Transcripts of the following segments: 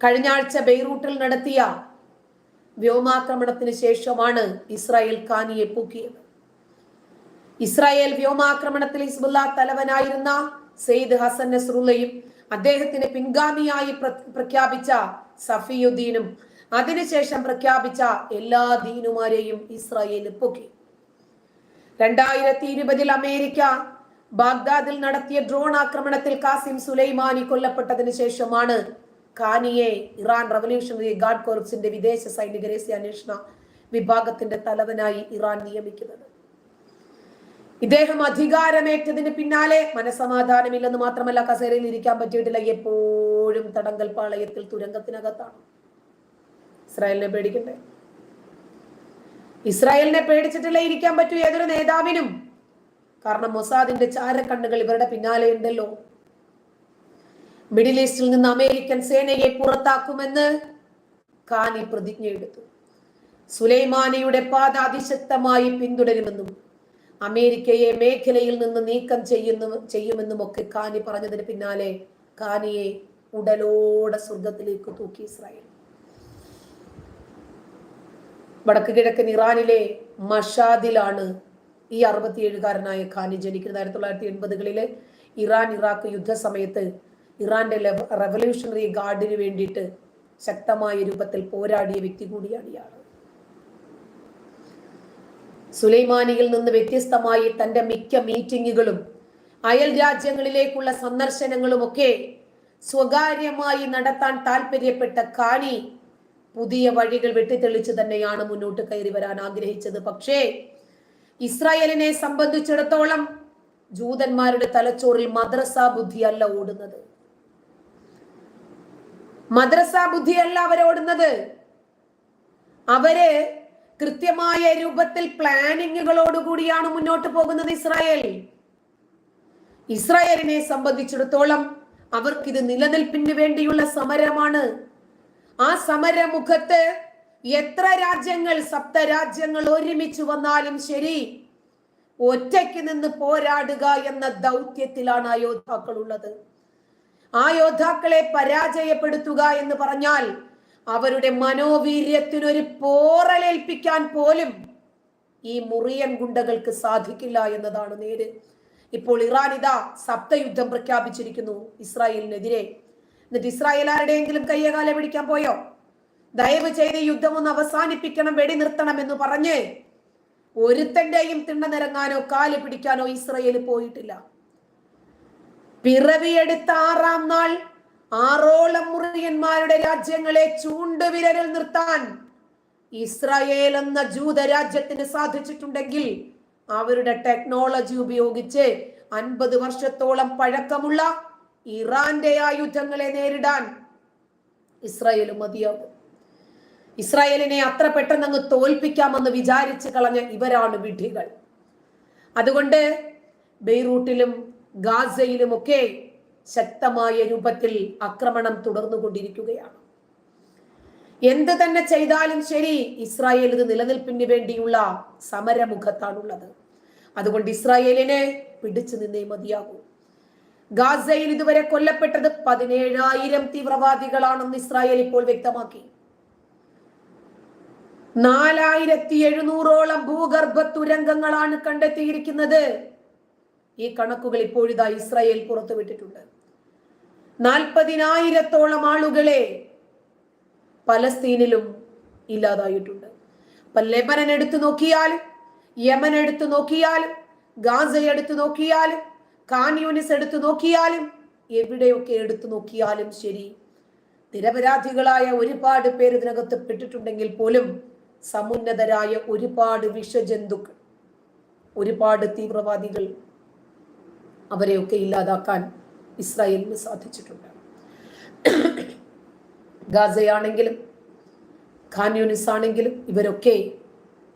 കഴിഞ്ഞ ആഴ്ച ബെയ്റൂട്ടിൽ നടത്തിയ വ്യോമാക്രമണത്തിന് ശേഷമാണ് ഇസ്രായേൽ ഖാനിയെ പൂക്കിയത്. ഇസ്രായേൽ വ്യോമാക്രമണത്തിൽ ഹിസ്ബുല്ല തലവനായിരുന്ന സെയ്ദ് ഹസൻ നസ്രുള്ളയും അദ്ദേഹത്തിന് പിൻഗാമിയായി പ്രഖ്യാപിച്ച സഫിയുദ്ദീനും അതിനുശേഷം പ്രഖ്യാപിച്ച എല്ലാ ദീനുമാരെയും ഇസ്രായേൽ പൊക്കി. രണ്ടായിരത്തി ഇരുപതിൽ അമേരിക്ക ബാഗ്ദാദിൽ നടത്തിയ ഡ്രോൺ ആക്രമണത്തിൽ കാസിം സുലൈമാനി കൊല്ലപ്പെട്ടതിന് ശേഷമാണ് ഖാനിയെ ഇറാൻ റവല്യൂഷണറി ഗാർഡ് കോർപ്സിന്റെ വിദേശ സൈനിക രഹസ്യ അന്വേഷണ വിഭാഗത്തിന്റെ തലവനായി ഇറാൻ നിയമിക്കുന്നത്. ഇദ്ദേഹം അധികാരമേറ്റതിന് പിന്നാലെ മനസമാധാനമില്ലെന്ന് മാത്രമല്ല കസേരയിൽ ഇരിക്കാൻ പറ്റിയിട്ടില്ല. എപ്പോഴും തടങ്കൽ പാളയത്തിൽ തുരങ്കത്തിനകത്താണ്. ഇസ്രായേലിനെ പേടിക്കണ്ടേ? ഇസ്രായേലിനെ പേടിച്ചിട്ടില്ല ഇരിക്കാൻ പറ്റൂ ഏതൊരു നേതാവിനും? കാരണം മൊസാദിന്റെ ചാരക്കണ്ണുകൾ ഇവരുടെ പിന്നാലെ ഉണ്ടല്ലോ മിഡിൽ ഈസ്റ്റിൽ നിന്ന് അമേരിക്കൻ സേനയെ പുറത്താക്കുമെന്ന് ഖാനി പ്രതിജ്ഞയെടുത്തു സുലൈമാനിയുടെ പാത അതിശക്തമായി പിന്തുടരുമെന്നും അമേരിക്കയെ മേഖലയിൽ നിന്ന് നീക്കം ചെയ്യുന്നു ചെയ്യുമെന്നും ഒക്കെ ഖാനി പറഞ്ഞതിന് പിന്നാലെ ഖാനിയെ ഉടലോടെ സ്വർഗത്തിലേക്ക് തൂക്കി ഇസ്രായേൽ. വടക്ക് കിഴക്കൻ ഇറാനിലെ മഷാദിലാണ് ഈ അറുപത്തിയേഴുകാരനായ ഖാനി ജനിക്കുന്നത്. ആയിരത്തി തൊള്ളായിരത്തി എൺപതുകളിലെ ഇറാൻ ഇറാഖ് യുദ്ധസമയത്ത് ഇറാന്റെ റെവല്യൂഷണറി ഗാർഡിന് വേണ്ടിയിട്ട് ശക്തമായ രൂപത്തിൽ പോരാടിയ വ്യക്തി കൂടിയാണ് ഇയാൾ. സുലൈമാനിയിൽ നിന്ന് വ്യത്യസ്തമായി തന്റെ മിക്ക മീറ്റിങ്ങുകളും അയൽ രാജ്യങ്ങളിലേക്കുള്ള സന്ദർശനങ്ങളുമൊക്കെ സ്വകാര്യമായി നടത്താൻ താല്പര്യപ്പെട്ട കാനി പുതിയ വഴികൾ വെട്ടിത്തെളിച്ച് തന്നെയാണ് മുന്നോട്ട് കയറി വരാൻ ആഗ്രഹിച്ചത്. പക്ഷേ ഇസ്രായേലിനെ സംബന്ധിച്ചിടത്തോളം ജൂതന്മാരുടെ തലച്ചോറിൽ മദ്രസ ബുദ്ധിയല്ല ഓടുന്നത്. മദ്രസ ബുദ്ധിയല്ല അവരോടുന്നത്. അവർ കൃത്യമായ രൂപത്തിൽ പ്ലാനിങ്ങുകളോടുകൂടിയാണ് മുന്നോട്ട് പോകുന്നത് ഇസ്രായേൽ. ഇസ്രായേലിനെ സംബന്ധിച്ചിടത്തോളം അവർക്കിത് നിലനിൽപ്പിന് വേണ്ടിയുള്ള സമരമാണ്. ആ സമരമുഖത്ത് എത്ര രാജ്യങ്ങൾ സപ്ത രാജ്യങ്ങൾ ഒരുമിച്ച് വന്നാലും ശരി ഒറ്റയ്ക്ക് നിന്ന് പോരാടുക എന്ന ദൗത്യത്തിലാണ് ആ യോദ്ധാക്കൾ ഉള്ളത് ആ യോദ്ധാക്കളെ പരാജയപ്പെടുത്തുക എന്ന് പറഞ്ഞാൽ അവരുടെ മനോവീര്യത്തിനൊരു പോറലേൽപ്പിക്കാൻ പോലും ഈ മുറിയൻ ഗുണ്ടകൾക്ക് സാധിക്കില്ല എന്നതാണ് നേര്. ഇപ്പോൾ ഇറാൻ ഇതാ സപ്തയുദ്ധം പ്രഖ്യാപിച്ചിരിക്കുന്നു ഇസ്രായേലിനെതിരെ. എന്നിട്ട് ഇസ്രായേൽ ആരുടെയെങ്കിലും കയ്യകാല പിടിക്കാൻ പോയോ? ദയവ് ചെയ്ത് യുദ്ധം ഒന്ന് അവസാനിപ്പിക്കണം വെടി നിർത്തണം എന്ന് പറഞ്ഞ് ഒരുത്തന്റെയും തിണ്ണനിറങ്ങാനോ കാൽ പിടിക്കാനോ ഇസ്രയേൽ പോയിട്ടില്ല. പിറവിയെടുത്ത ആറാം നാൾ ആറോളം മുറിയന്മാരുടെ രാജ്യങ്ങളെ ചൂണ്ടുവിരലിൽ നിർത്താൻ ഇസ്രായേൽ എന്ന ജൂത രാജ്യത്തിന് സാധിച്ചിട്ടുണ്ടെങ്കിൽ അവരുടെ ടെക്നോളജി ഉപയോഗിച്ച് അൻപത് വർഷത്തോളം പഴക്കമുള്ള ഇറാന്റെ ആയുധങ്ങളെ നേരിടാൻ ഇസ്രായേൽ മതിയാകും. ഇസ്രായേലിനെ അത്ര പെട്ടെന്ന് അങ്ങ് തോൽപ്പിക്കാമെന്ന് വിചാരിച്ചു കളഞ്ഞ ഇവരാണ് വിഡ്ഢികൾ. അതുകൊണ്ട് ബെയ്റൂട്ടിലും ഗാസയിലുമൊക്കെ ശക്തമായ രൂപത്തിൽ ആക്രമണം തുടർന്നുകൊണ്ടിരിക്കുകയാണ്. എന്ത് തന്നെ ചെയ്താലും ശരി ഇസ്രായേൽ ഇത് നിലനിൽപ്പിന് വേണ്ടിയുള്ള സമരമുഖത്താണുള്ളത്. അതുകൊണ്ട് ഇസ്രായേലിനെ പിടിച്ചു നിന്നേ മതിയാകൂ. ഗാസയിൽ ഇതുവരെ കൊല്ലപ്പെട്ടത് പതിനേഴായിരം തീവ്രവാദികളാണെന്ന് ഇസ്രായേൽ ഇപ്പോൾ വ്യക്തമാക്കി. നാലായിരത്തി എഴുന്നൂറോളം ഭൂഗർഭ തുരങ്കങ്ങളാണ് കണ്ടെത്തിയിരിക്കുന്നത്. ഈ കണക്കുകൾ ഇപ്പോഴിതാ ഇസ്രായേൽ പുറത്തുവിട്ടിട്ടുണ്ട്. നാൽപ്പതിനായിരത്തോളം ആളുകളെ പലസ്തീനിലും ഇല്ലാതായിട്ടുണ്ട്. അപ്പൊ ലെബനൻ എടുത്തു നോക്കിയാൽ യമൻ എടുത്തു നോക്കിയാൽ ഗാസ എടുത്തു നോക്കിയാൽ കാൻയൂണിസ് എടുത്തു നോക്കിയാലും എവിടെയൊക്കെ എടുത്തു നോക്കിയാലും ശരി നിരപരാധികളായ ഒരുപാട് പേര് ഇതിനകത്ത് പെട്ടിട്ടുണ്ടെങ്കിൽ പോലും സമുന്നതരായ ഒരുപാട് വിഷജന്തുക്കൾ ഒരുപാട് തീവ്രവാദികൾ അവരെയൊക്കെ ഇല്ലാതാക്കാൻ ഇസ്രായേലിന് സാധിച്ചിട്ടുണ്ട്. ഗാസയാണെങ്കിലും ഖാൻയൂനിസ് ആണെങ്കിലും ഇവരൊക്കെ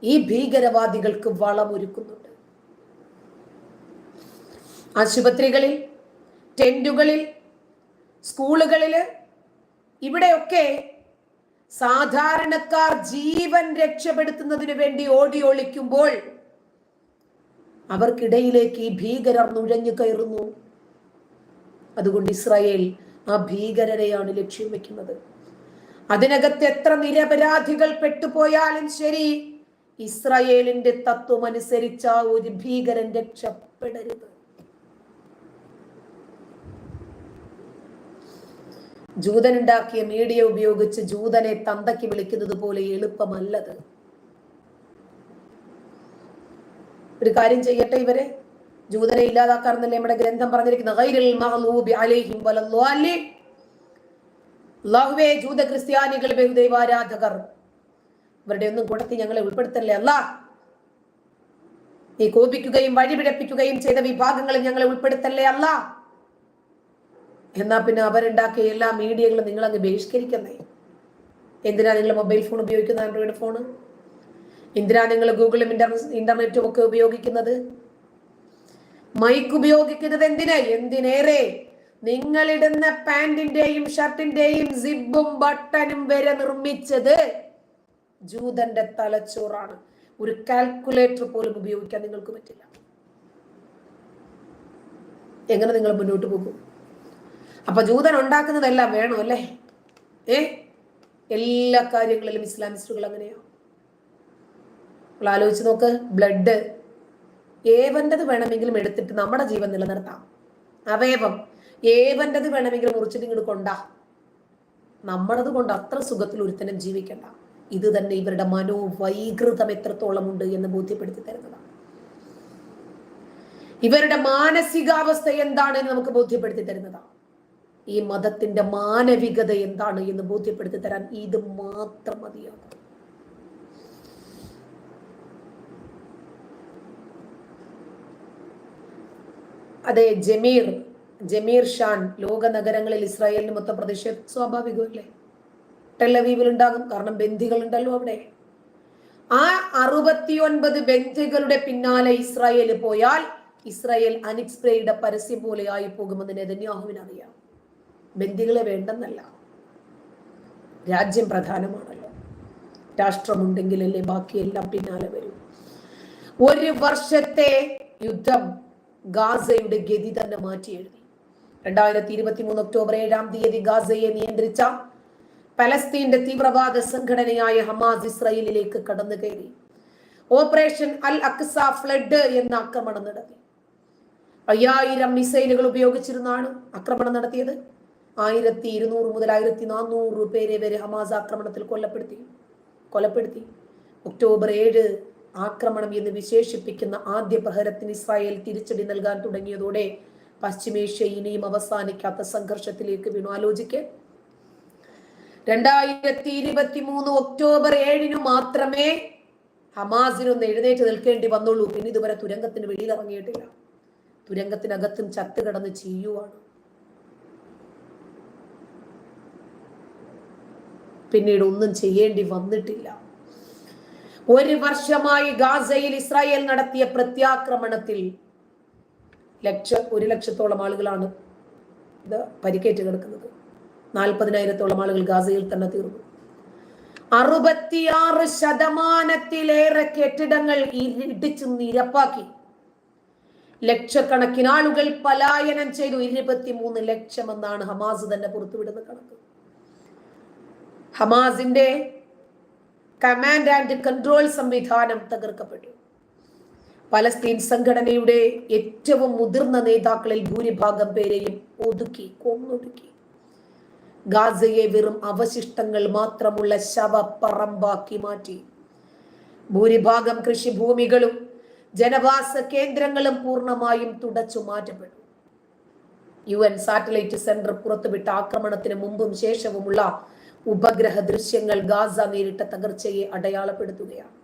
ഈ ഭീകരവാദികൾക്ക് വളമൊരുക്കുന്നുണ്ട്. ആശുപത്രികളിൽ ടെന്റുകളിൽ സ്കൂളുകളിൽ ഇവിടെയൊക്കെ സാധാരണക്കാർ ജീവൻ രക്ഷപ്പെടുത്തുന്നതിന് വേണ്ടി ഓടി ഒളിക്കുമ്പോൾ അവർക്കിടയിലേക്ക് ഈ ഭീകരർ നുഴഞ്ഞു കയറുന്നു. അതുകൊണ്ട് ഇസ്രായേൽ ആ ഭീകരരെയാണ് ലക്ഷ്യം വെക്കുന്നത്. അതിനകത്ത് എത്ര നിരപരാധികൾ പെട്ടുപോയാലും ശരി ഇസ്രായേലിന്റെ തത്വം അനുസരിച്ച ഒരു ഭീകരൻ രക്ഷപ്പെടരുത്. ജൂതനുണ്ടാക്കിയ മീഡിയ ഉപയോഗിച്ച് ജൂതനെ തന്തയ്ക്ക് വിളിക്കുന്നത് പോലെ എളുപ്പമല്ലത്. ഒരു കാര്യം ചെയ്യട്ടെ ഇവരെ? ജൂതനെ ഇല്ലാതാക്കാറെന്നല്ലേ നമ്മുടെ ഗ്രന്ഥം പറഞ്ഞിരിക്കുന്നത് ക്രിസ്ത്യാനികൾ ബഹുദൈവാരാധകർ ഇവരുടെ ഒന്നും കൂട്ടത്തിൽ ഞങ്ങളെ ഉൾപ്പെടുത്തല്ലേ? അല്ല നീ കോപിക്കുകയും വഴിപിഴപ്പിക്കുകയും ചെയ്ത വിഭാഗങ്ങളിൽ ഞങ്ങളെ ഉൾപ്പെടുത്തല്ലേ? അല്ല. എന്നാ പിന്നെ അവരുണ്ടാക്കിയ എല്ലാ മീഡിയകളും നിങ്ങൾ അങ്ങ് ബഹിഷ്കരിക്കുന്നേ? എന്തിനാ നിങ്ങൾ മൊബൈൽ ഫോൺ ഉപയോഗിക്കുന്ന ആൻഡ്രോയിഡ് ഫോണ്? എന്തിനാ നിങ്ങൾ ഗൂഗിളും ഇന്റർനെറ്റും ഒക്കെ ഉപയോഗിക്കുന്നത്? മൈക്ക് ഉപയോഗിക്കുന്നത് എന്തിനാ? എന്തിനേറെ? നിങ്ങളിടുന്ന പാന്റിന്റെയും ഷർട്ടിന്റെയും സിബും ബട്ടനും വരെ നിർമ്മിച്ചത് ജൂതന്റെ തലച്ചോറാണ്. ഒരു കാൽക്കുലേറ്റർ പോലും ഉപയോഗിക്കാൻ നിങ്ങൾക്ക് പറ്റില്ല. എങ്ങനെ നിങ്ങൾ മുന്നോട്ട് പോകും? അപ്പൊ ജൂതൻ ഉണ്ടാക്കുന്നതെല്ലാം വേണം അല്ലേ? ഏ? എല്ലാ കാര്യങ്ങളിലും ഇസ്ലാമിസ്റ്റുകൾ അങ്ങനെയോ. ആലോചിച്ച് നോക്ക് ബ്ലഡ് ഏവന്റെത് വേണമെങ്കിലും എടുത്തിട്ട് നമ്മുടെ ജീവൻ നിലനിർത്താം. അവയവം ഏവന്റെത് വേണമെങ്കിലും മുറിച്ചിട്ട് ഇങ്ങോട്ട് കൊണ്ടാ. നമ്മളത് കൊണ്ട് അത്ര സുഖത്തിൽ ഒരുത്തനും ജീവിക്കണ്ട. ഇത് തന്നെ ഇവരുടെ മനോവൈകൃതം എത്രത്തോളം ഉണ്ട് എന്ന് ബോധ്യപ്പെടുത്തി തരുന്നതാണ് ഇവരുടെ മാനസികാവസ്ഥ എന്താണ് എന്ന് നമുക്ക് ബോധ്യപ്പെടുത്തി തരുന്നതാണ് ഈ മതത്തിന്റെ മാനവികത എന്താണ് എന്ന് ബോധ്യപ്പെടുത്തി തരാൻ ഇത് മാത്രം മതിയാകും. അതെ ജമീർ ജമീർ ഷാൻ ലോക നഗരങ്ങളിൽ ഇസ്രായേലിന് മൊത്തം പ്രതിഷേധം സ്വാഭാവികമല്ലേ? ടെലവീവിൽ ഉണ്ടാകും കാരണം ബന്ധികൾ ഉണ്ടല്ലോ അവിടെ. ആ അറുപത്തിയൊൻപത് ബന്ധികളുടെ പിന്നാലെ ഇസ്രായേൽ പോയാൽ ഇസ്രായേൽ അനിക്സ്പ്രേയുടെ പരസ്യം പോലെ ആയി പോകുമെന്ന് നെതന്യാഹുവിന് അറിയാം. ബന്ധികളെ വേണ്ടെന്നല്ല. രാജ്യം പ്രധാനമാണല്ലോ. രാഷ്ട്രമുണ്ടെങ്കിലല്ലേ ബാക്കിയെല്ലാം പിന്നാലെ വരും. ഒരു വർഷത്തെ യുദ്ധം ഗാസയുടെ ഗതി തന്നെ മാറ്റി എഴുതി. രണ്ടായിരത്തി ഇരുപത്തി മൂന്ന് ഒക്ടോബർ ഏഴാം തീയതി ഗാസയെ നിയന്ത്രിച്ച പലസ്തീന്റെ തീവ്രവാദ സംഘടനയായ ഹമാസ് ഇസ്രയേലിലേക്ക് കടന്നു കയറി. ഓപ്പറേഷൻ അൽ അക്സ ഫ്ലഡ് എന്ന ആക്രമണം നടത്തി. അയ്യായിരം മിസൈലുകൾ ഉപയോഗിച്ചിരുന്നാണ് ആക്രമണം നടത്തിയത്. ആയിരത്തി ഇരുന്നൂറ് മുതൽ ആയിരത്തി നാനൂറ് പേരെ വരെ ഹമാസ് ആക്രമണത്തിൽ കൊല്ലപ്പെടുത്തി. കൊലപ്പെടുത്തി. ഒക്ടോബർ ഏഴ് ആക്രമണം എന്ന് വിശേഷിപ്പിക്കുന്ന ആദ്യ പ്രഹരത്തിന് ഇസ്രായേൽ തിരിച്ചടി നൽകാൻ തുടങ്ങിയതോടെ പശ്ചിമേഷ്യ ഇനിയും അവസാനിക്കാത്ത സംഘർഷത്തിലേക്ക് വീണു. ആലോചിക്ക്. രണ്ടായിരത്തി ഇരുപത്തി മൂന്ന് ഒക്ടോബർ ഏഴിന് മാത്രമേ ഹമാസിനൊന്ന് എഴുന്നേറ്റ് നിൽക്കേണ്ടി വന്നുള്ളൂ. പിന്നെ ഇതുവരെ തുരങ്കത്തിന് വെളിയിലിറങ്ങിയിട്ടില്ല. തുരങ്കത്തിനകത്തും ചത്ത് കിടന്ന് ചെയ്യുവാണ്. പിന്നീട് ഒന്നും ചെയ്യേണ്ടി വന്നിട്ടില്ല. ഒരു വർഷമായി ഗാസയിൽ ഇസ്രായേൽ നടത്തിയ പ്രത്യാക്രമണത്തിൽ ലക്ഷ ഒരു ലക്ഷത്തോളം ആളുകളാണ് ഇത് പരിക്കേറ്റ് കിടക്കുന്നത്. നാൽപ്പതിനായിരത്തോളം ആളുകൾ ഗാസയിൽ തന്നെ തീർന്നു. അറുപത്തിയാറ് ശതമാനത്തിലേറെ കെട്ടിടങ്ങൾ ഇടിച്ചു നിരപ്പാക്കി. ലക്ഷക്കണക്കിന് ആളുകൾ പലായനം ചെയ്തു. ഇരുപത്തിമൂന്ന് ലക്ഷം എന്നാണ് ഹമാസ് തന്നെ പുറത്തുവിടുന്ന കണക്ക്. ഹമാസിന്റെ കമാൻഡ് ആൻഡ് കൺട്രോൾ സംവിധാനം തകർക്കപ്പെട്ടു. പലസ്തീൻ സംഘടനയുടെ ഏറ്റവും മുതിർന്ന നേതാക്കളിൽ ഭൂരിഭാഗം പേരെയും ഒതുക്കി കൊന്നൊടുക്കി ഗാസയെ വെറും അവശിഷ്ടങ്ങൾ മാത്രമുള്ള ശവപ്പറമ്പാക്കി മാറ്റി. ഭൂരിഭാഗം കൃഷിഭൂമികളും ജനവാസ കേന്ദ്രങ്ങളും പൂർണമായും തുടച്ചു മാറ്റപ്പെട്ടു. യു എൻ സാറ്റലൈറ്റ് സെന്റർ പുറത്തുവിട്ട ആക്രമണത്തിന് മുമ്പും ശേഷവുമുള്ള ഉപഗ്രഹ ദൃശ്യങ്ങൾ ഗാസ നേരിട്ട തകർച്ചയെ അടയാളപ്പെടുത്തുകയാണ്.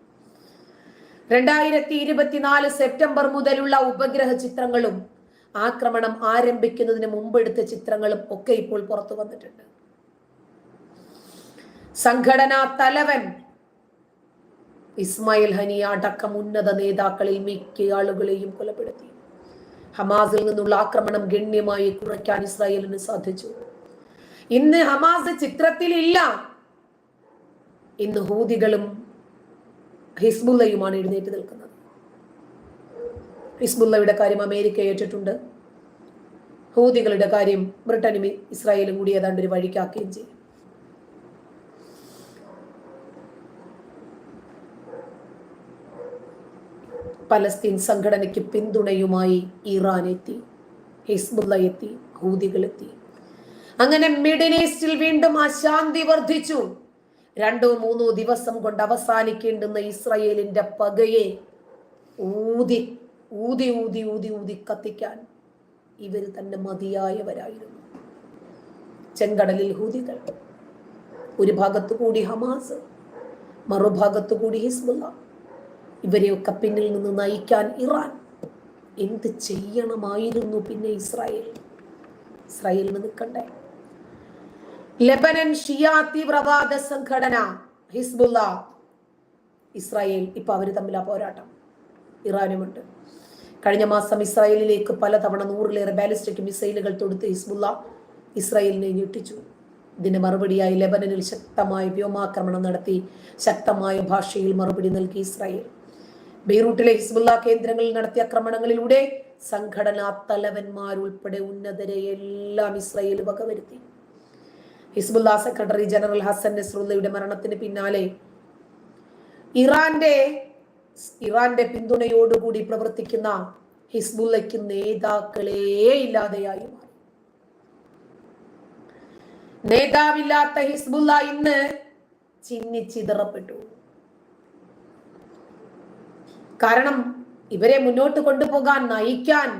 രണ്ടായിരത്തി ഇരുപത്തിനാല് സെപ്റ്റംബർ മുതലുള്ള ഉപഗ്രഹ ചിത്രങ്ങളും ആക്രമണം ആരംഭിക്കുന്നതിന് മുമ്പെടുത്ത ചിത്രങ്ങളും ഒക്കെ ഇപ്പോൾ പുറത്തു വന്നിട്ടുണ്ട്. സംഘടനാ തലവൻ ഇസ്മായിൽ ഹനിയ അടക്കം ഉന്നത നേതാക്കളിൽ മിക്ക ആളുകളെയും കൊലപ്പെടുത്തി. ഹമാസിൽ നിന്നുള്ള ആക്രമണം ഗണ്യമായി കുറയ്ക്കാൻ ഇസ്രായേലിന് സാധിച്ചു. ഇന്ന് ഹമാസ് ചിത്രത്തിലില്ല. ഇന്ന് ഹൂതികളും ഹിസ്ബുല്ലയുമാണ് എഴുന്നേറ്റ് നിൽക്കുന്നത്. ഹിസ്ബുല്ലയുടെ കാര്യം അമേരിക്ക ഏറ്റിട്ടുണ്ട്. ഹൂതികളുടെ കാര്യം ബ്രിട്ടനും ഇസ്രായേലും കൂടി ഏതാണ്ട് ഒരു വഴിക്കാക്കുകയും ചെയ്യും. പലസ്തീൻ സംഘടനയ്ക്ക് പിന്തുണയുമായി ഇറാൻ എത്തി ഹിസ്ബുല്ല എത്തി ഹൂതികൾ എത്തി. അങ്ങനെ മിഡിൽ ഈസ്റ്റിൽ വീണ്ടും അശാന്തി വർദ്ധിച്ചു. രണ്ടോ മൂന്നോ ദിവസം കൊണ്ട് അവസാനിക്കേണ്ടുന്ന ഇസ്രയേലിന്റെ പകയെ ഊതി ഊതി ഊതി ഊതി ഊതി കത്തിക്കാൻ ഇവർ തന്നെ മതിയായവരായിരുന്നു. ചെങ്കടലിൽ ഹൂതികൾ ഒരു ഭാഗത്തു കൂടി ഹമാസ് മറുഭാഗത്തു കൂടി ഹിസ്ബുള്ള. ഇവരെയൊക്കെ പിന്നിൽ നിന്ന് നയിക്കാൻ ഇറാൻ എന്ത് ചെയ്യണമായിരുന്നു പിന്നെ ഇസ്രായേൽ? ഇസ്രായേലിന് നിൽക്കണ്ടേ? ലെബനൻ ഷിയ തീവ്രവാദ സംഘടന ഹിസ്ബുല്ല. ഇസ്രായേൽ ഇപ്പൊ അവർ തമ്മിലാ പോരാട്ടം. ഇറാനുമുണ്ട്. കഴിഞ്ഞ മാസം ഇസ്രായേലിലേക്ക് പലതവണ നൂറിലേറെ ബാലിസ്റ്റിക് മിസൈലുകൾ തൊടുത്ത് ഹിസ്ബുല്ല ഇസ്രായേലിനെ ഞെട്ടിച്ചു. ഇതിന് മറുപടിയായി ലെബനനിൽ ശക്തമായ വ്യോമാക്രമണം നടത്തി ശക്തമായ ഭാഷയിൽ മറുപടി നൽകി ഇസ്രായേൽ. ബെയ്റൂട്ടിലെ ഹിസ്ബുല്ല കേന്ദ്രങ്ങളിൽ നടത്തിയ ആക്രമണങ്ങളിലൂടെ സംഘടനാ തലവന്മാരുൾപ്പെടെ ഉന്നതരെ എല്ലാം ഇസ്രായേൽ വകവരുത്തി. ഹിസ്ബുല്ല സെക്രട്ടറി ജനറൽ ഹസൻ നസ്രുല്ലയുടെ മരണത്തിന് പിന്നാലെ ഇറാന്റെ ഇറാന്റെ പിന്തുണയോടുകൂടി പ്രവർത്തിക്കുന്ന ഹിസ്ബുല്ലയ്ക്ക് നേതാക്കളേ ഇല്ലാതെയായി മാറി. നേതാവില്ലാത്ത ഹിസ്ബുല്ല ഇന്ന് ചിന്നിച്ചിതറപ്പെട്ടു കാരണം ഇവരെ മുന്നോട്ട് കൊണ്ടുപോകാൻ നയിക്കാൻ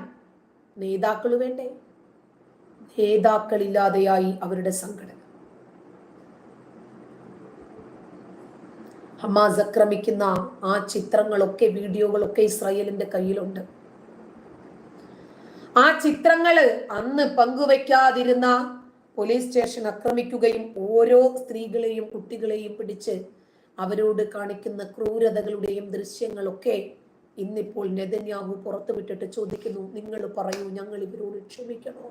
നേതാക്കൾ വേണ്ടേ? നേതാക്കളില്ലാതെയായി അവരുടെ സംഘടന. ഹമാസ് ആക്രമിക്കുന്ന ആ ചിത്രങ്ങളൊക്കെ വീഡിയോകളൊക്കെ ഇസ്രായേലിന്റെ കയ്യിലുണ്ട്. ആ ചിത്രങ്ങൾ അന്ന് പങ്കുവെക്കാതിരുന്ന പോലീസ് സ്റ്റേഷൻ ആക്രമിക്കുകയും ഓരോ സ്ത്രീകളെയും കുട്ടികളെയും പിടിച്ച് അവരോട് കാണിക്കുന്ന ക്രൂരതകളുടെയും ദൃശ്യങ്ങളൊക്കെ ഇന്നിപ്പോൾ നെതന്യാഹു പുറത്തുവിട്ടിട്ട് ചോദിക്കുന്നു. നിങ്ങൾ പറയൂ ഞങ്ങൾ ഇവരോട് ക്ഷമിക്കണോ?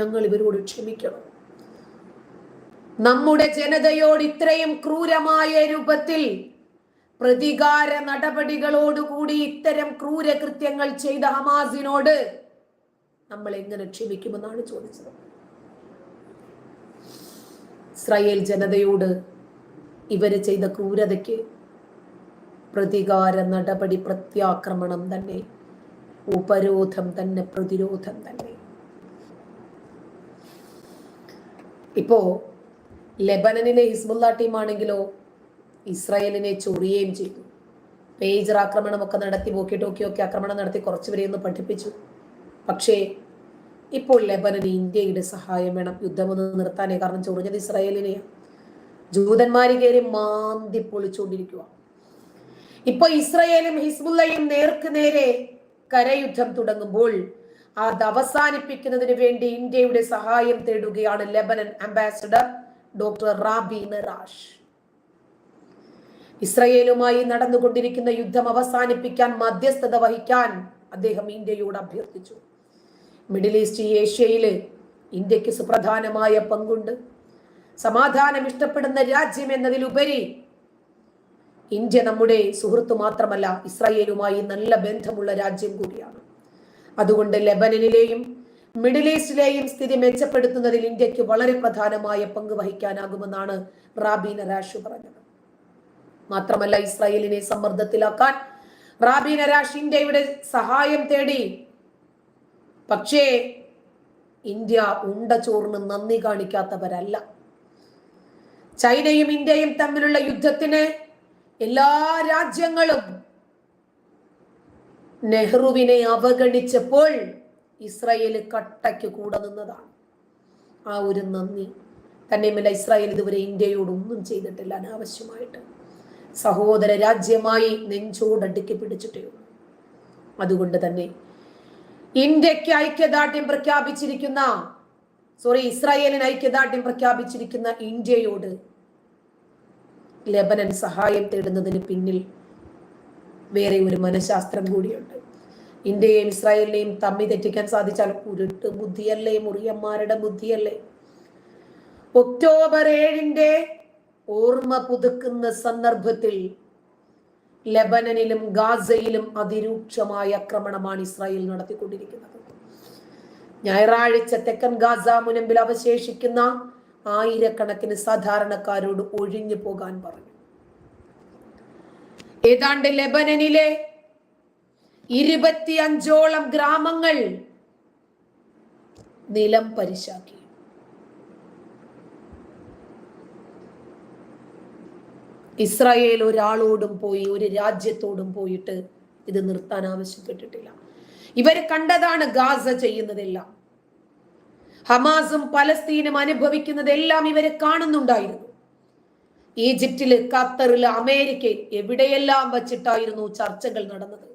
ഞങ്ങൾ ഇവരോട് ക്ഷമിക്കണം? നമ്മുടെ ജനതയോട് ഇത്രയും ക്രൂരമായ രൂപത്തിൽ പ്രതികാര നടപടികളോടുകൂടി ഇത്തരം ക്രൂരകൃത്യങ്ങൾ ചെയ്ത ഹമാസിനോട് നമ്മൾ എങ്ങനെ ക്ഷമിക്കുമെന്നാണ് ചോദിച്ചത്. ഇസ്രായേൽ ജനതയോട് ഇവർ ചെയ്ത ക്രൂരതയ്ക്ക് പ്രതികാര നടപടി പ്രത്യാക്രമണം തന്നെ ഉപരോധം തന്നെ പ്രതിരോധം തന്നെ. ഇപ്പോ ലെബനനിലെ ഹിസ്ബുള്ള ടീമാണെങ്കിലോ ഇസ്രായേലിനെ ചൊറിയുകയും ചെയ്തു. പേജർ ആക്രമണമൊക്കെ നടത്തി വോക്കി ടോക്കിയൊക്കെ ആക്രമണം നടത്തി കുറച്ചുപേരെ ഒന്ന് പഠിപ്പിച്ചു. പക്ഷേ ഇപ്പോൾ ലെബനന് ഇന്ത്യയുടെ സഹായം വേണം. യുദ്ധമൊന്ന് നിർത്താനേ. കാരണം ചൊറിഞ്ഞത് ഇസ്രായേലിനെയാണ് ജൂതന്മാര് കയറി മാന്തി പൊളിച്ചുകൊണ്ടിരിക്കുക ഇപ്പൊ ഇസ്രയേലും ഹിസ്ബുല്ലയും നേർക്ക് നേരെ കരയുദ്ധം തുടങ്ങുമ്പോൾ അത് അവസാനിപ്പിക്കുന്നതിന് വേണ്ടി ഇന്ത്യയുടെ സഹായം തേടുകയാണ് Lebanon ambassador. Doctor Rabie Narsh ഇസ്രയേലുമായി നടന്നുകൊണ്ടിരിക്കുന്ന യുദ്ധം അവസാനിപ്പിക്കാൻ മധ്യസ്ഥത വഹിക്കാൻ അദ്ദേഹം ഇന്ത്യയോട് അഭ്യർത്ഥിച്ചു. മിഡിൽ ഈസ്റ്റ് ഏഷ്യയിലെ ഇന്ത്യയ്ക്ക് സുപ്രധാനമായ പങ്കുണ്ട്. സമാധാനം ഇഷ്ടപ്പെടുന്ന രാജ്യം എന്നതിലുപരി ഇന്ത്യ നമ്മുടെ സുഹൃത്ത് മാത്രമല്ല ഇസ്രായേലുമായി നല്ല ബന്ധമുള്ള രാജ്യം കൂടിയാണ്. അതുകൊണ്ട് ലെബനനിലെയും മിഡിൽ ഈസ്റ്റിലെയും സ്ഥിതി മെച്ചപ്പെടുത്തുന്നതിൽ ഇന്ത്യയ്ക്ക് വളരെ പ്രധാനമായ പങ്ക് വഹിക്കാനാകുമെന്നാണ് റാബീൻ റാഷു പറഞ്ഞത്. മാത്രമല്ല ഇസ്രായേലിനെ സമ്മർദ്ദത്തിലാക്കാൻ റാബീൻ റാഷ് ഇന്ത്യയുടെ സഹായം തേടി. പക്ഷേ ഇന്ത്യ ഉണ്ട ചോറിന് നന്ദി കാണിക്കാത്തവരല്ല. ചൈനയും ഇന്ത്യയും തമ്മിലുള്ള യുദ്ധത്തിന് എല്ലാ രാജ്യങ്ങളും നെഹ്റുവിനെ അവഗണിച്ചപ്പോൾ ഇസ്രായേൽ കട്ടയ്ക്ക് കൂടെ നിന്നതാണ്. ആ ഒരു നന്ദി. തന്നെയുമല്ല ഇസ്രായേൽ ഇതുവരെ ഇന്ത്യയോട് ഒന്നും ചെയ്തിട്ടില്ല അനാവശ്യമായിട്ട്. സഹോദര രാജ്യമായി നെഞ്ചോടടുക്കി പിടിച്ചിട്ടേ അതുകൊണ്ട് തന്നെ ഇന്ത്യയ്ക്ക് ഐക്യദാർഢ്യം പ്രഖ്യാപിച്ചിരിക്കുന്ന സോറി ഇസ്രായേലിന് ഐക്യദാർഢ്യം പ്രഖ്യാപിച്ചിരിക്കുന്ന ഇന്ത്യയോട് ലെബനൻ സഹായം തേടുന്നതിന് പിന്നിൽ വേറെ ഒരു മനഃശാസ്ത്രം കൂടിയുണ്ട്. ഇന്ത്യയെയും ഇസ്രായേലിനെയും തമ്മി തെറ്റിക്കാൻ സാധിച്ചാൽ ഉരുട്ട് ബുദ്ധിയല്ലേ മുറിയന്മാരുടെ ബുദ്ധിയല്ലേ? ഒക്ടോബർ ഏഴിന്റെ ഓർമ്മ പുതുക്കുന്ന സന്ദർഭത്തിൽ ലബനനിലും ഗാസയിലും അതിരൂക്ഷമായ ആക്രമണമാണ് ഇസ്രായേൽ നടത്തിക്കൊണ്ടിരിക്കുന്നത്. ഞായറാഴ്ച തെക്കൻ ഗാസ മുനമ്പിൽ അവശേഷിക്കുന്ന ആയിരക്കണക്കിന് സാധാരണക്കാരോട് ഒഴിഞ്ഞു പോകാൻ പറഞ്ഞു. ഏതാണ്ട് ലെബനനിലെ ഇരുപത്തിയഞ്ചോളം ഗ്രാമങ്ങൾ നിലം പരിശാക്കി. ഇസ്രായേൽ ഒരാളോടും പോയി ഒരു രാജ്യത്തോടും പോയിട്ട് ഇത് നിർത്താൻ ആവശ്യപ്പെട്ടിട്ടില്ല. ഇവർ കണ്ടതാണ് ഗാസ ചെയ്യുന്നതെല്ലാം. ഹമാസും പലസ്തീനും അനുഭവിക്കുന്നതെല്ലാം ഇവർ കാണുന്നുണ്ടായിരുന്നു. ഈജിപ്തിൽ ഖത്തറിൽ അമേരിക്കയിൽ എവിടെയെല്ലാം വച്ചിട്ടായിരുന്നു ചർച്ചകൾ നടന്നത്?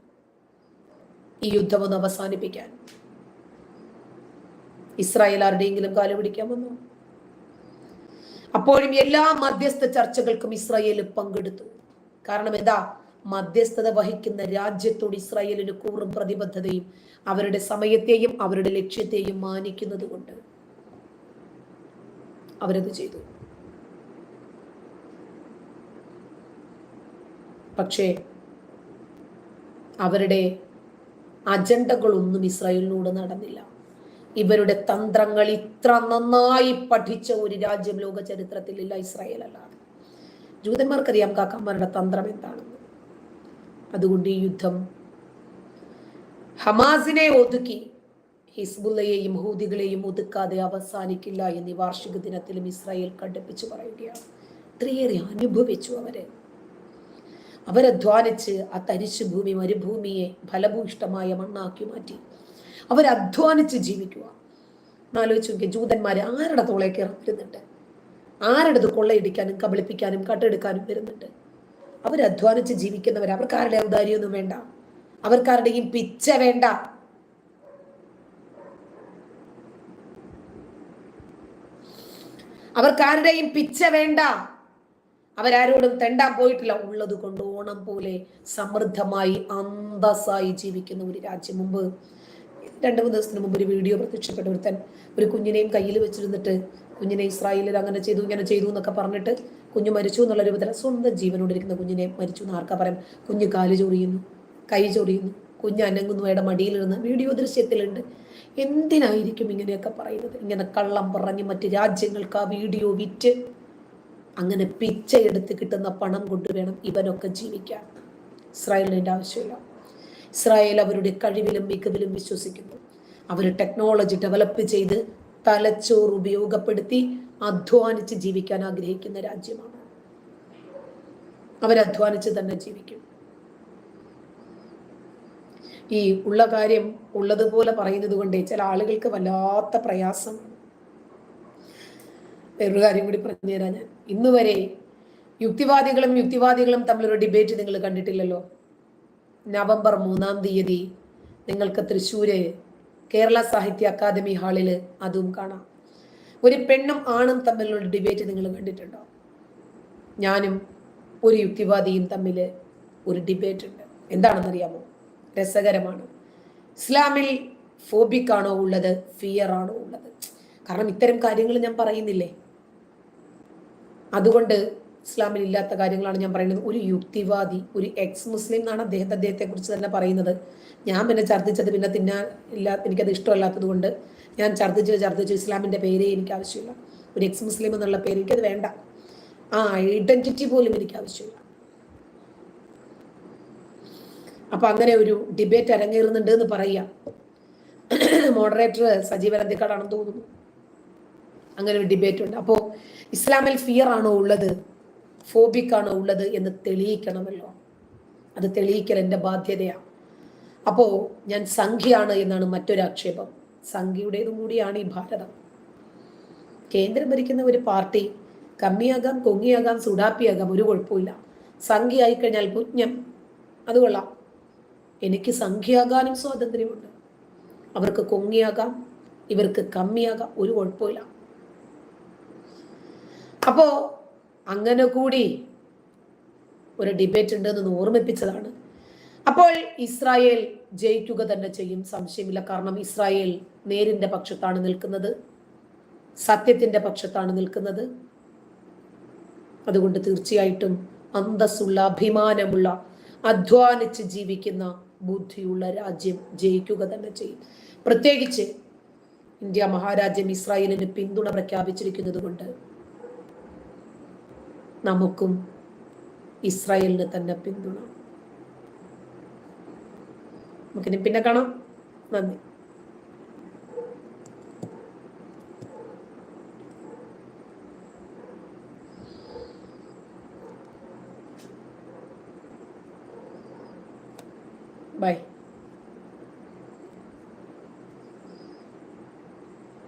ഈ യുദ്ധം ഒന്ന് അവസാനിപ്പിക്കാൻ. ഇസ്രായേൽ ആരുടെയെങ്കിലും കാലം പിടിക്കാൻ വന്നു? അപ്പോഴും എല്ലാ മധ്യസ്ഥ ചർച്ചകൾക്കും ഇസ്രായേൽ പങ്കെടുത്തു. കാരണം എന്താ? മധ്യസ്ഥത വഹിക്കുന്ന രാജ്യത്തോട് ഇസ്രായേലിന് കൂറും പ്രതിബദ്ധതയും അവരുടെ സമയത്തെയും അവരുടെ ലക്ഷ്യത്തെയും മാനിക്കുന്നത് കൊണ്ട് അവരത് ചെയ്തു. പക്ഷേ അവരുടെ അജണ്ടകളൊന്നും ഇസ്രായേലിനോട് നടന്നില്ല. ഇവരുടെ തന്ത്രങ്ങൾ ഇത്ര നന്നായി പഠിച്ച ഒരു രാജ്യം ലോക ചരിത്രത്തിലില്ല ഇസ്രായേൽ അല്ലാതെ ജൂതന്മാർക്കറിയാം കാക്കന്മാരുടെ തന്ത്രം എന്താണെന്ന്. അതുകൊണ്ട് ഈ യുദ്ധം ഹമാസിനെ ഒതുക്കി ഹിസ്ബുള്ളയെയും ഹൂദികളെയും ഒതുക്കാതെ അവസാനിക്കില്ല എന്നീ വാർഷിക ദിനത്തിലും ഇസ്രായേൽ കടുപ്പിച്ചു പറയുകയാണ്. ഒത്തിരിയേറെ അനുഭവിച്ചു അവർ. അവരധ്വാനിച്ച് ആ തരിശു ഭൂമി മരുഭൂമിയെ ഫലഭൂയിഷ്ടമായ മണ്ണാക്കി മാറ്റി. അവരധ്വാനിച്ച് ജീവിക്കുക. എന്നാലോചിച്ച് നോക്കിയ ജൂതന്മാർ ആരുടെ തോളേക്ക് വരുന്നുണ്ട് ആരുടെ കൊള്ളയിടിക്കാനും കബളിപ്പിക്കാനും കട്ടെടുക്കാനും വരുന്നുണ്ട്? അവരധ്വാനിച്ച് ജീവിക്കുന്നവർ അവർക്ക് ആരുടെ ഔദാര്യമൊന്നും വേണ്ട. അവർക്കാരുടെയും പിച്ച വേണ്ട. അവർക്കാരുടെയും പിച്ച വേണ്ട. അവരാരോടും തെണ്ടാൻ പോയിട്ടില്ല. ഉള്ളത് കൊണ്ട് ഓണം പോലെ സമൃദ്ധമായി അന്തസ്സായി ജീവിക്കുന്ന ഒരു രാജ്യം. മുമ്പ് രണ്ടു മൂന്ന് ദിവസത്തിന് മുമ്പ് ഒരു വീഡിയോ പ്രത്യക്ഷപ്പെട്ട ഒരുത്തൻ ഒരു കുഞ്ഞിനെയും കയ്യിൽ വെച്ചിരുന്നിട്ട് കുഞ്ഞിനെ ഇസ്രായേലിൽ അങ്ങനെ ചെയ്തു ഇങ്ങനെ ചെയ്തു എന്നൊക്കെ പറഞ്ഞിട്ട് കുഞ്ഞു മരിച്ചു എന്നുള്ള രൂപത്തിൽ സ്വന്തം ജീവനോടിരിക്കുന്ന കുഞ്ഞിനെ മരിച്ചു എന്ന് ആർക്കാ പറയാം? കുഞ്ഞ് കാൽ ചൊറിയുന്നു കൈ ചൊറിയുന്നു കുഞ്ഞ് അനങ്ങുന്നു അയാളുടെ മടിയിലിരുന്ന്. വീഡിയോ ദൃശ്യത്തിലുണ്ട്. എന്തിനായിരിക്കും ഇങ്ങനെയൊക്കെ പറയുന്നത്? ഇങ്ങനെ കള്ളം പറഞ്ഞ് മറ്റ് രാജ്യങ്ങൾക്ക് ആ വീഡിയോ വിറ്റ് അങ്ങനെ പിച്ചയെടുത്ത് കിട്ടുന്ന പണം കൊണ്ട് വേണം ഇവനൊക്കെ ജീവിക്കാൻ. ഇസ്രായേലിന്റെ ആവശ്യമില്ല. ഇസ്രായേൽ അവരുടെ കഴിവിലും മികവിലും വിശ്വസിക്കുന്നു. അവർ ടെക്നോളജി ഡെവലപ്പ് ചെയ്ത് തലച്ചോറ് ഉപയോഗപ്പെടുത്തി അധ്വാനിച്ച് ജീവിക്കാൻ ആഗ്രഹിക്കുന്ന രാജ്യമാണ്. അവരധ്വാനിച്ച് തന്നെ ജീവിക്കും. ഈ ഉള്ള കാര്യം ഉള്ളതുപോലെ പറയുന്നത് കൊണ്ട് ചില ആളുകൾക്ക് വല്ലാത്ത പ്രയാസം വേറൊരു കാര്യം കൂടി പറഞ്ഞു തരാം ഞാൻ. ഇന്ന് വരെ യുക്തിവാദികളും യുക്തിവാദികളും തമ്മിലൊരു ഡിബേറ്റ് നിങ്ങൾ കണ്ടിട്ടില്ലല്ലോ? നവംബർ മൂന്നാം തീയതി നിങ്ങൾക്ക് തൃശ്ശൂര് കേരള സാഹിത്യ അക്കാദമി ഹാളിൽ അതും കാണാം. ഒരു പെണ്ണും ആണും തമ്മിലുള്ള ഡിബേറ്റ് നിങ്ങൾ കണ്ടിട്ടുണ്ടോ? ഞാനും ഒരു യുക്തിവാദിയും തമ്മിൽ ഒരു ഡിബേറ്റ് ഉണ്ട്. എന്താണെന്നറിയാമോ? രസകരമാണ്. ഇസ്ലാമിൽ ഫോബിക് ആണോ ഉള്ളത്? ഫിയർ ആണോ ഉള്ളത്? കാരണം ഇത്തരം കാര്യങ്ങൾ ഞാൻ പറയുന്നില്ലേ? അതുകൊണ്ട് ഇസ്ലാമിൽ ഇല്ലാത്ത കാര്യങ്ങളാണ് ഞാൻ പറയുന്നത്. ഒരു യുക്തിവാദി ഒരു എക്സ് മുസ്ലിം എന്നാണ് അദ്ദേഹത്തെ അദ്ദേഹത്തെ കുറിച്ച് തന്നെ പറയുന്നത്. ഞാൻ പിന്നെ ഛർദ്ദിച്ചത് പിന്നെ തിന്നാൻ ഇല്ല എനിക്കത് ഇഷ്ടമല്ലാത്തത് കൊണ്ട് ഞാൻ ഛർദ്ദിച്ച് ഛർദ്ദിച്ചു. ഇസ്ലാമിന്റെ പേരേ എനിക്ക് ആവശ്യമില്ല. ഒരു എക്സ് മുസ്ലിം എന്നുള്ള പേര് എനിക്കത് വേണ്ട. ആ ഐഡന്റിറ്റി പോലും എനിക്ക് ആവശ്യമില്ല. അപ്പൊ അങ്ങനെ ഒരു ഡിബേറ്റ് അരങ്ങേറുന്നുണ്ട് എന്ന് പറയാം മോഡറേറ്റർ സജീവൻ അന്തിക്കാടാണെന്ന് തോന്നുന്നു. അങ്ങനെ ഒരു ഡിബേറ്റ് ഉണ്ട്. അപ്പോൾ ഇസ്ലാമിൽ ഫിയർ ആണോ ഉള്ളത്? ഫോബിക് ആണോ ഉള്ളത് എന്ന് തെളിയിക്കണമല്ലോ. അത് തെളിയിക്കൽ എന്റെ ബാധ്യതയാണ്. അപ്പോൾ ഞാൻ സംഖ്യയാണ് എന്നാണ് മറ്റൊരു ആക്ഷേപം. സംഖ്യയുടേതും കൂടിയാണ് ഈ ഭാരതം. കേന്ദ്രം ഭരിക്കുന്ന ഒരു പാർട്ടി കമ്മിയാകാം കൊങ്ങിയാകാം സുഡാപ്പിയാകാം ഒരു കുഴപ്പമില്ല സംഖ്യ ആയിക്കഴിഞ്ഞാൽ പുജ്ഞം അത് കൊള്ളാം. എനിക്ക് സംഖ്യയാകാനും സ്വാതന്ത്ര്യമുണ്ട്. അവർക്ക് കൊങ്ങിയാകാം ഇവർക്ക് കമ്മിയാകാം ഒരു കുഴപ്പമില്ല അപ്പോ അങ്ങനെ കൂടി ഒരു ഡിബേറ്റ് ഉണ്ടെന്ന് ഓർമ്മിപ്പിച്ചതാണ്. അപ്പോൾ ഇസ്രായേൽ ജയിക്കുക തന്നെ ചെയ്യും സംശയമില്ല. കാരണം ഇസ്രായേൽ നേരിന്റെ പക്ഷത്താണ് നിൽക്കുന്നത് സത്യത്തിന്റെ പക്ഷത്താണ് നിൽക്കുന്നത്. അതുകൊണ്ട് തീർച്ചയായിട്ടും അന്തസ്സുള്ള അഭിമാനമുള്ള അധ്വാനിച്ച് ജീവിക്കുന്ന ബുദ്ധിയുള്ള രാജ്യം ജയിക്കുക തന്നെ ചെയ്യും. പ്രത്യേകിച്ച് ഇന്ത്യ മഹാരാജ്യം ഇസ്രായേലിന് പിന്തുണ പ്രഖ്യാപിച്ചിരിക്കുന്നത് കൊണ്ട് നമുക്കും ഇസ്രായേലിന് തന്നെ പിന്തുണ നമുക്കിനി പിന്നെ കാണാം നന്ദി Bye.